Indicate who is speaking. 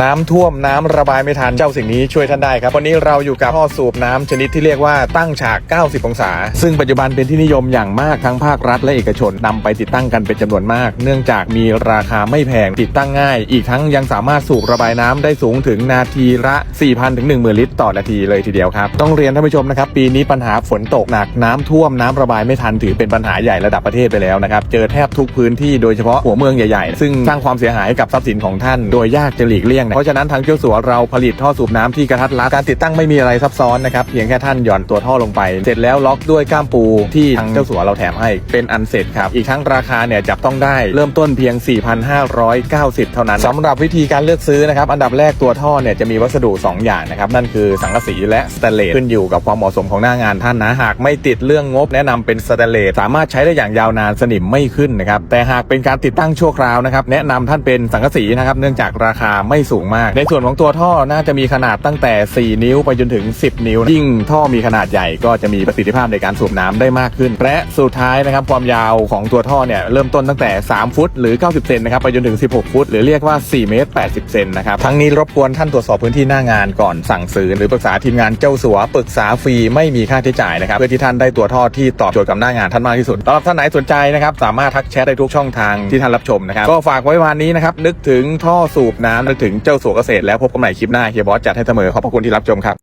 Speaker 1: น้ำท่วมน้ำระบายไม่ทันเจ้าสิ่งนี้ช่วยท่านได้ครับวันนี้เราอยู่กับท่อสูบน้ำชนิดที่เรียกว่าตั้งฉาก 90 องศา ซึ่งปัจจุบันเป็นที่นิยมอย่างมากทั้งภาครัฐและเอกชนนำไปติดตั้งกันเป็นจำนวนมาก เนื่องจากมีราคาไม่แพงติดตั้งง่าย อีกทั้งยังสามารถสูบระบายน้ำได้สูงถึงนาทีละ 4,000 ถึง 10,000 ลิตรต่อนาทีเลยทีเดียวครับ ต้องเรียนท่านผู้ชมนะครับปีนี้ปัญหาฝนตกหนักน้ำท่วมน้ำระบายไม่ทันถือเป็นปัญหาใหญ่ระดับประเทศไปแล้วนะครับเจอแทบทุกพื้นที่โดยเฉพาะหัวเมืองใหญ่ๆ ซึ่งสร้างความเสียหายกับทรัพย์สินของท่าน โดยยากจะหลีกเลี่ยงนะเพราะฉะนั้นทางเจ้าสัวเราผลิตท่อสูบน้ำที่กระทัดรัดการติดตั้งไม่มีอะไรซับซ้อนนะครับเพียงแค่ท่านหย่อนตัวท่อลงไป เสร็จแล้วล็อกด้วยก้ามปูที่ทางเจ้าสัวเราแถมให้เป็นอันเสร็จครับอีกทั้งราคาเนี่ยจับต้องได้เริ่มต้นเพียง 4,590 เท่านั้นสำหรับวิธีการเลือกซื้อนะครับอันดับแรกตัวท่อเนี่ยจะมีวัสดุ 2 อย่างนะครับนั่นคือสังกะสีและสแตนเลสขึ้นอยู่กับความเหมาะสมของหน้างานท่านนะหากไม่ติดเรื่องงบแนะนำเป็นสแตนเลสสามารถใช้ได้อย่างยาวนานสนิมไม่ขึ้นนะครับแต่หากเป็นการติดตั้งชั่วคราวนะครับแนะนำท่านเป็นสังกะสีนะครับเนื่องจากราคาไม่สูงมาก ในส่วนของตัวท่อน่าจะมีขนาดตั้งแต่ 4 นิ้วไปจนถึง 10 นิ้ว ยิ่งท่อมีขนาดใหญ่ก็จะมีประสิทธิภาพในการสูบน้ำได้มากขึ้น และสุดท้ายนะครับความยาวของตัวท่อเนี่ยเริ่มต้นตั้งแต่ 3 ฟุต หรือ 90 เซนนะครับไปจนถึง 16 ฟุต หรือเรียกว่า 4 เมตร 80 เซนนะครับทั้งนี้รบกวนท่านตรวจสอบพื้นที่หน้างานก่อนสั่งซื้อหรือปรึกษาทีมงานเจ้าสัวปรึกษาฟรีไม่มีค่าใช้จ่ายนะครับเพื่อที่ท่านได้ตัวท่อที่ตอบโจทย์กับหน้างานท่านมากที่สุดสำหรับท่านไหนสนใจนะครับสามารถทักแชทได้ทุกช่องทางที่ท่านรับชมนะครับก็ฝากไว้วันนี้นะครับนึกถึงท่อสูบน้ำนึกถึงเจ้าสัวเกษตรแล้วพบกันใหม่คลิปหน้าเฮียบอสจัดให้เสมอขอบพระคุณที่รับชมครับ